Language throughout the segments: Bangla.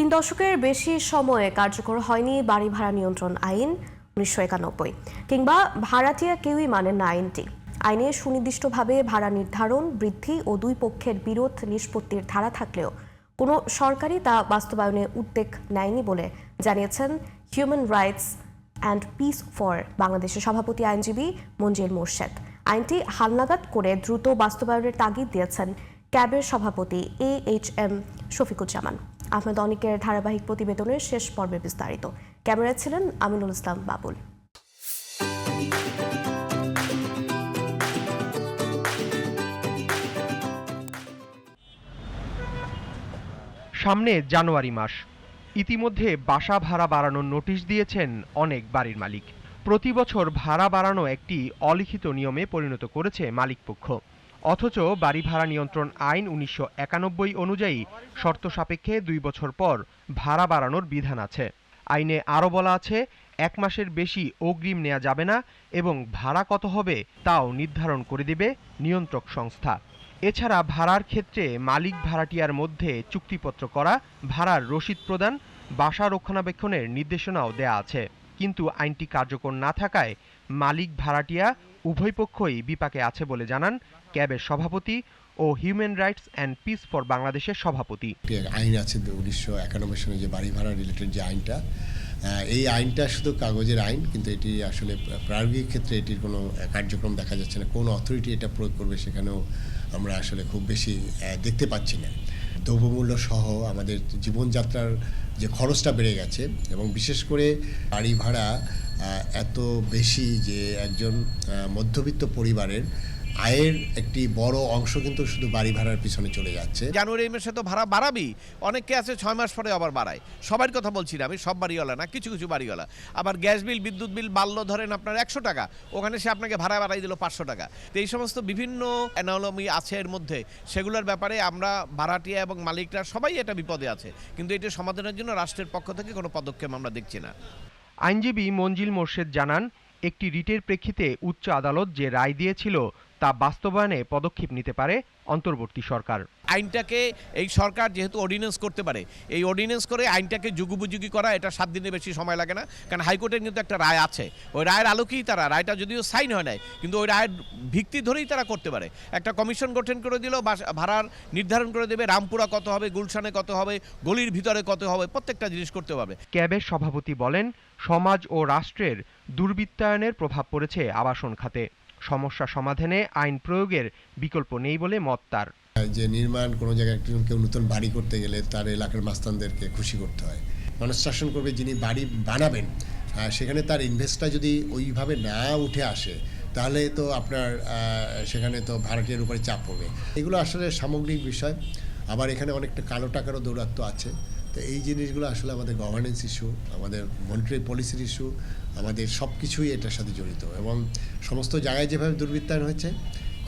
তিন দশকের বেশি সময়ে কার্যকর হয়নি বাড়ি ভাড়া নিয়ন্ত্রণ আইন উনিশশো একানব্বই, কিংবা ভাড়াটিয়া কেউই মানেন না আইনটি। আইনে সুনির্দিষ্টভাবে ভাড়া নির্ধারণ, বৃদ্ধি ও দুই পক্ষের বিরোধ নিষ্পত্তির ধারা থাকলেও কোনো সরকারই তা বাস্তবায়নে উদ্যোগ নেয়নি বলে জানিয়েছেন human rights and peace for বাংলাদেশের সভাপতি আইনজীবী মঞ্জিল মোর্শেদ। আইনটি হালনাগাদ করে দ্রুত বাস্তবায়নের তাগিদ দিয়েছেন ক্যাবের সভাপতি A H M Shafiquzzaman. Ahmed অনিকের ধারাবাহিক প্রতিবেদনের শেষ পর্বে বিস্তারিত। ক্যামেরায় ছিলেন আমিনুল ইসলাম বাবুল। সামনে জানুয়ারি মাস। ইতিমধ্যে বাসা ভাড়া বাড়ানোর নোটিশ দিয়েছেন অনেক বাড়ির মালিক। প্রতি বছর ভাড়া বাড়ানো একটি অলিখিত নিয়মে পরিণত করেছে মালিকপক্ষ। অথচ বাড়ি ভাড়া নিয়ন্ত্রণ আইন উনিশশো একানব্বই অনুযায়ী শর্ত সাপেক্ষে দুই বছর পর ভাড়া বাড়ানোর বিধান আছে। আইনে আরও বলা আছে, এক মাসের বেশি অগ্রিম নেওয়া যাবে না এবং ভাড়া কত হবে তাও নির্ধারণ করে দেবে নিয়ন্ত্রক সংস্থা। এছাড়া ভাড়ার ক্ষেত্রে মালিক ভাড়াটিয়ার মধ্যে চুক্তিপত্র করা, ভাড়ার রসিদ প্রদান, বাসা রক্ষণাবেক্ষণের নির্দেশনাও দেয়া আছে। কিন্তু আইনটি কার্যকর না থাকায় মালিক ভাড়াটিয়া উভয় পক্ষই বিপাকে আছে বলে জানান ক্যাবের সভাপতি ও human rights and peace for বাংলাদেশের সভাপতি। আইন আছে উনিশশো একানব্বই সনে যে বাড়ি ভাড়া রিলেটেড যে আইনটা এই আইনটা শুধু কাগজের আইন, কিন্তু এটি আসলে প্রায়োগিক ক্ষেত্রে এটির কোনো কার্যক্রম দেখা যাচ্ছে না। কোন অথরিটি এটা প্রয়োগ করবে সেখানেও আমরা আসলে খুব বেশি দেখতে পাচ্ছি না। দ্রব্যমূল্য সহ আমাদের জীবনযাত্রার যে খরচটা বেড়ে গেছে এবং বিশেষ করে গাড়ি ভাড়া এত বেশি যে একজন মধ্যবিত্ত পরিবারের আয়ের একটি বড় অংশ কিন্তু শুধু বাড়ি ভাড়ার পিছনে চলে যাচ্ছে। জানুয়ারি মাসে তো ভাড়া বাড়াবি অনেকে আছে ছয় মাস পরে আবার বাড়ায়। সবার কথা বলছি না আমি সব বাড়িওয়ালা না কিছু কিছু বাড়িওয়ালা। আবার গ্যাস বিল বিদ্যুৎ বিল বাড়লো ধরেন আপনার একশো টাকা ওখানে সে আপনাকে ভাড়া বাড়াই দিল পাঁচশো টাকা। তো এই সমস্ত বিভিন্ন অ্যানালমি আছে এর মধ্যে সেগুলোর ব্যাপারে আমরা ভাড়াটিয়া এবং মালিকরা সবাই এটা বিপদে আছে। কিন্তু এটা সমাধানের জন্য রাষ্ট্রের পক্ষ থেকে কোনো পদক্ষেপ আমরা দেখছি না। আইনজীবী মঞ্জিল মোর্শেদ জানান একটি রিটের প্রেক্ষিতে উচ্চ আদালত যে রায় দিয়েছিল তা বাস্তবায়নে পদক্ষেপ নিতে পারে অন্তর্বর্তী সরকার। আইনটাকে এই সরকার যেহেতু অর্ডিন্যান্স করতে পারে এই অর্ডিন্যান্স করে আইনটাকে যুগোপযোগী করা এটা সাত দিনের বেশি সময় লাগে না। কারণ হাইকোর্টের কিন্তু একটা রায় আছে। ওই রায়ের আলোকেই তারা রায়টা যদিও সাইন হয় নাই কিন্তু ওই রায়ের ভিত্তি ধরেই তারা করতে পারে। একটা কমিশন গঠন করে দিল ভাড়ার নির্ধারণ করে দেবে রামপুরা কত হবে গুলশানে কত হবে গলির ভিতরে কত হবে প্রত্যেকটা জিনিস করতে পারবে ক্যাবের সভাপতি বলেন সমাজ ও রাষ্ট্রের দুর্বৃত্তায়নের প্রভাব পড়েছে আবাসন খাতে। সমস্যা সমাধানে আইন প্রয়োগের বিকল্প নেই বলে মত তার। যে নির্মাণ কোনো জায়গায় কেউ নতুন বাড়ি করতে গেলে তার এলাকার মাস্তানদেরকে খুশি করতে হয়। কনস্ট্রাকশন করবে যিনি বাড়ি বানাবেন সেখানে তার ইনভেস্টটা যদি ওইভাবে না উঠে আসে, তাহলে তো আপনার সেখানে তো ভাড়াটিয়ার উপরে চাপ পড়বে এগুলো আসলে সামগ্রিক বিষয়। আবার এখানে অনেকটা কালো টাকারও দৌরাত্ম আছে। তো এই জিনিসগুলো আসলে আমাদের গভর্নেন্স ইস্যু আমাদের মনিটারি পলিসির ইস্যু আমাদের সব কিছুই এটার সাথে জড়িত এবং সমস্ত জায়গায় যেভাবে দুর্বৃত্তায়ন হয়েছে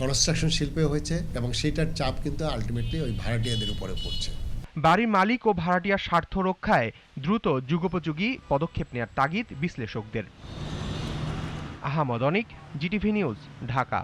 কনস্ট্রাকশন শিল্পেও হয়েছে এবং সেটার চাপ কিন্তু আলটিমেটলি ওই ভাড়াটিয়াদের উপরে পড়ছে। বাড়ির মালিক ও ভাড়াটিয়ার স্বার্থ রক্ষায় দ্রুত যুগোপযোগী পদক্ষেপ নেওয়ার তাগিদ বিশ্লেষকদের। Ahmad Anik GTV news Dhaka.